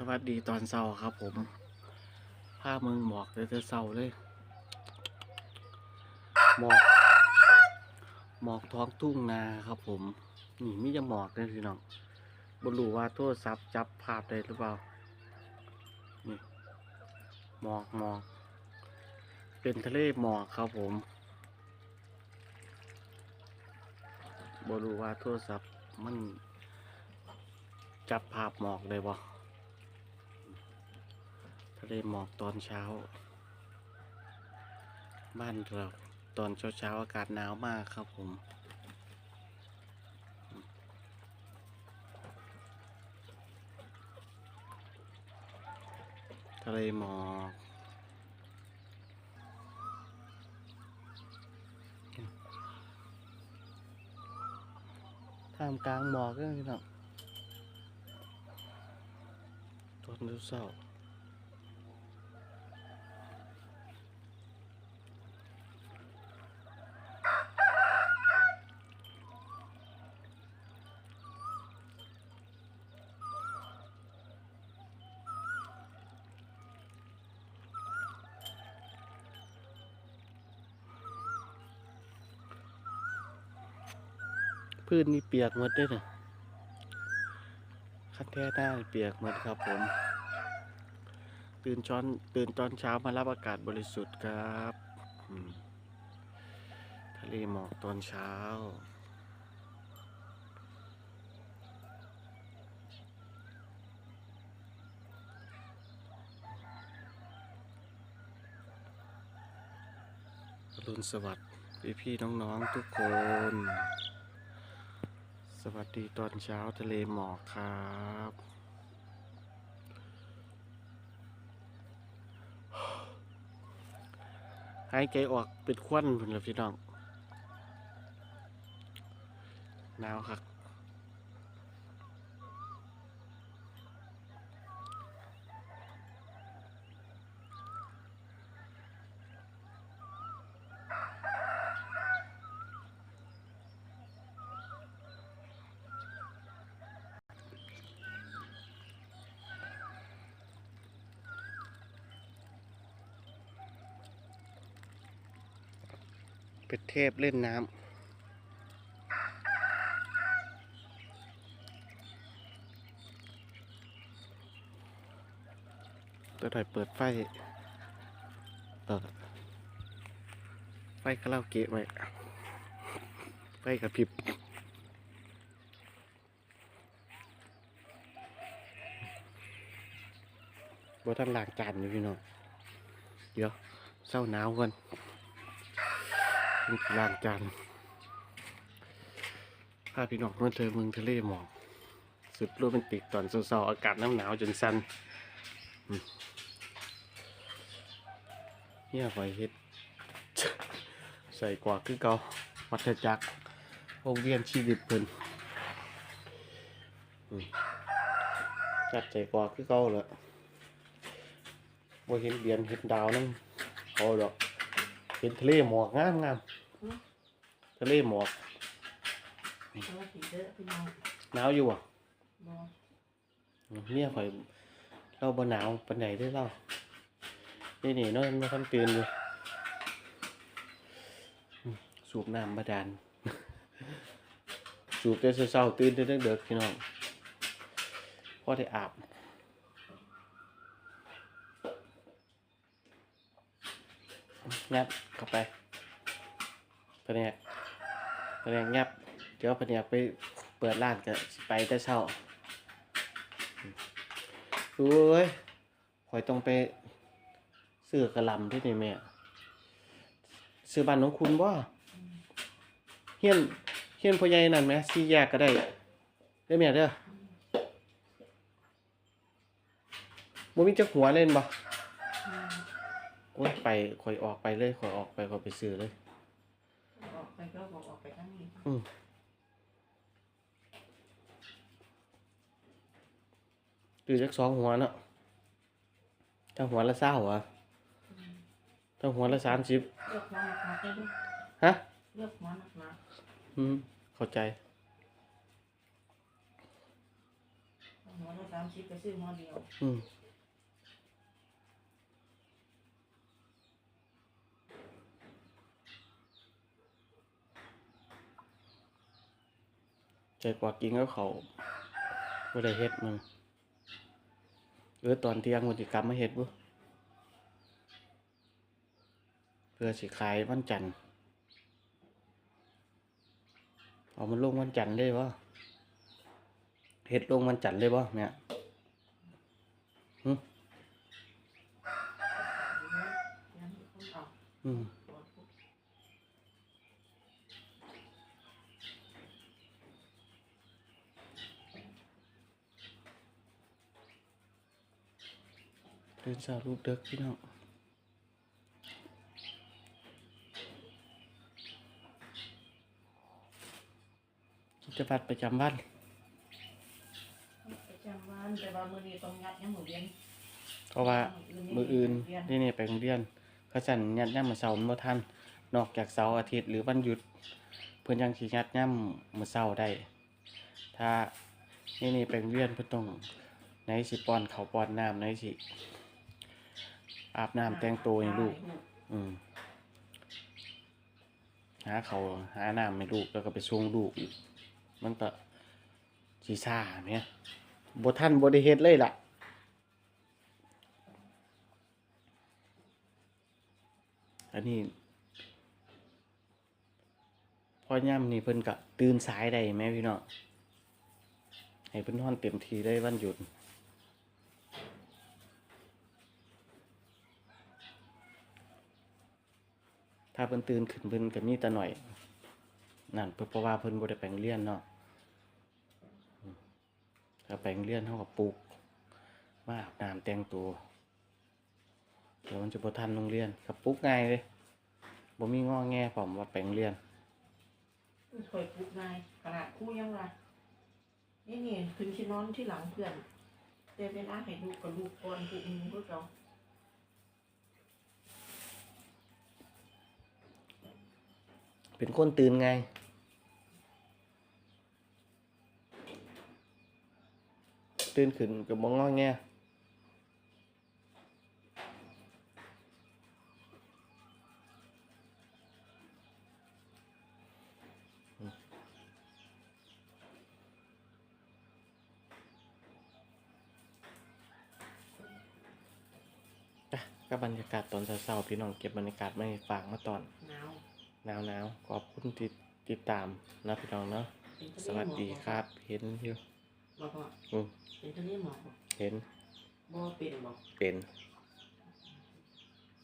สวัสดีตอนเช้าครับผมภาพมึงหมอกเลยแต่เช้าเลย หมอก หมอกท้องทุ่งนาครับผม นี่ไมิจะหมอกเลยพี่น้องบรู้ว่าโทรศัพท์จับภาพได้หรือเปล่า นี่หมอกหมอก เป็นทะเลหมอกครับผมบรู้ว่าโทรศัพท์มันจับภาพหมอกเลยบ่ทะ เลหมอกตอนเช้า บ้านเราตอนเช้าเช้าๆอากาศหนาวมากครับผม ทะเลหมอกท่ามกลางหมอกเลยพี่น้องตอนเช้า พื้นนี่เปียกหมดเด้วยนะคันแท้หน้าเปียกหมดครับผม ตื่นช้อนตื่นตอนเช้ามารับอากาศบริสุทธิ์ครับทะเลหมอกตอนเช้ารุณสวัสดิ์พี่พี่น้อง ๆ ทุกคน สวัสดีตอนเช้าทะเลหมอกครับ หายใจออกเป็นควันพุ่นละพี่น้องหนาวครับ เป็ดเทพเล่นน้ำตัวหน่อยเปิดไฟเปิดไฟคาราโอเกะไว้ไฟกระพริบบ่ทันล้างจานอยู่พี่น้องเดี๋ยวเศร้าหนาวก่อน ล้างจานพาพี่น้องมาเจอเมืองทะเลหมอกสุดโรแมนติกตอนเช้าๆอากาศน้ำหนาวจนสั่นเนี่ยไฟเฮ็ด ใส่กว่าคือเก่าวัฏจักรวงเวียนชีวิตเพิ่นจัดใจกว่าคือเก่าเลยบ่เห็นเดือนเห็นดาวนั่งเขาดอกเห็นทะเลหมอกงามงาม ทะเลหมอกสวัสดีเด้อพี่น้องหนาวอยู่อะบ่เนี่ยข่อยเราบ่หนาวปานใดเด้อเรานี่นี่เนาะมันทันตื่นอยู่อืมสูบน้ำบาดาลสูบแต่เช้าๆตื่นแต่เด็กๆพี่น้องพอได้อาบงับเข้าไป พเนียกพเนียกงับ เดี๋ยวพเนียกไปเปิดร้านก็ไปแต่เช้าโอ้ยข่อยต้องไปซื้อกระลำที่นี่แม่ซื้อบ้านน้องคุณบ่เฮียนเฮียนพ่อใหญ่นั่นไหมสี่แยกก็ได้ได้แม่เด้อบ่มีจักหัวเล่นบ่โอ้ยไปข่อยออกไปเลยข่อยออกไปข่อยไปซื้อเลย ไปก็บอกออกไปทางนี้อืมซื้อจักสองหัวเนาะถ้าหัวละเศร้าอะถ้าหัวละสามสิบเลือกหัวหนักๆได้ด้วยฮะ เลือกหัวหนักอืม เข้าใจ ๆหัวละสามสิบไปซื้อหัวเดียว อืม ใจกว่ากินก็เขาบ่ได้เฮ็ดมึงเออตอนเที่ยงวันที่กลับมาเฮ็ดบ่เพื่อสิขายวันจันทร์เอามันลงวันจันทร์ได้บ่เฮ็ดลงวันจันทร์ได้บ่เนี่ยอืม ปวดปุ๊บ ตื่นเช้าลูกเด็กพี่น้องกิจวัตรประจำวันประจำวันแต่ว่ามื้อนี้ต้องงัดยังหมูเรียนเพราะว่ามืออื่นนี่นี่ไปโรงเรียนเขาสั่นยัดย่ำมาเสาร์มาทันนอกจากเสาร์อาทิตย์หรือวันหยุด เพื่อนยังสิยัดย่ำมาเสาร์ได้ ถ้านี่นี่ไปโรงเรียนเพื่อนต้องไหนสิป้อนเขาวป้อนน้ำไหนสิ อาบน้ำแต่งตัวให้ลูก อืมหาเขาวหาน้ำให้ลูกแล้วก็ไปส่งลูกอีกมันก็สีซ่าเนี่ยบท่านบได้เฮ็ดเลยล่ะอันนี้พอย่ำนี่เพิ่นก็ตื่นสายได้แม่พี่น้องให้เพิ่นนอนเต็มทีได้วันหยุด ถ้าเพิ่นตื่นขึ้นเพิ่นก็มีแต่หน่อย นั่นเพราะว่าเพิ่นบ่ได้ไปโรงเรียนเนาะถ้าไปโรงเรียนเฮาก็ปลุกมาอาบน้ำแต่งตัวเดี๋ยวมันจะบ่ทันโรงเรียนก็ปลุกง่ายเลยบ่มีงอแงผมว่าไปโรงเรียนเคยปลุกนายขนาดคู่ยังว่านี่นี่ถึงที่นอนที่หลังเพื่อนแต่เวลาให้ลูกกับลูกก่อนปลุกมึงก็เก่า เป็นคนตื่นไง ตื่นขึ้นก็บ่ง้อแง่ก็บรรยากาศตอนเช้าๆพี่น้องเก็บบรรยากาศมาฝากมาตอนหนาว หนาวหนาวๆขอบคุณที่ติดตามนะพี่น้องเนาะเป็นทะสเลวัสหมอกดีครับ เห็นอยู่บอกว่าอืมเป็นทะเลหมอกบอกเห็นบ่เป็นบอกเป็นอ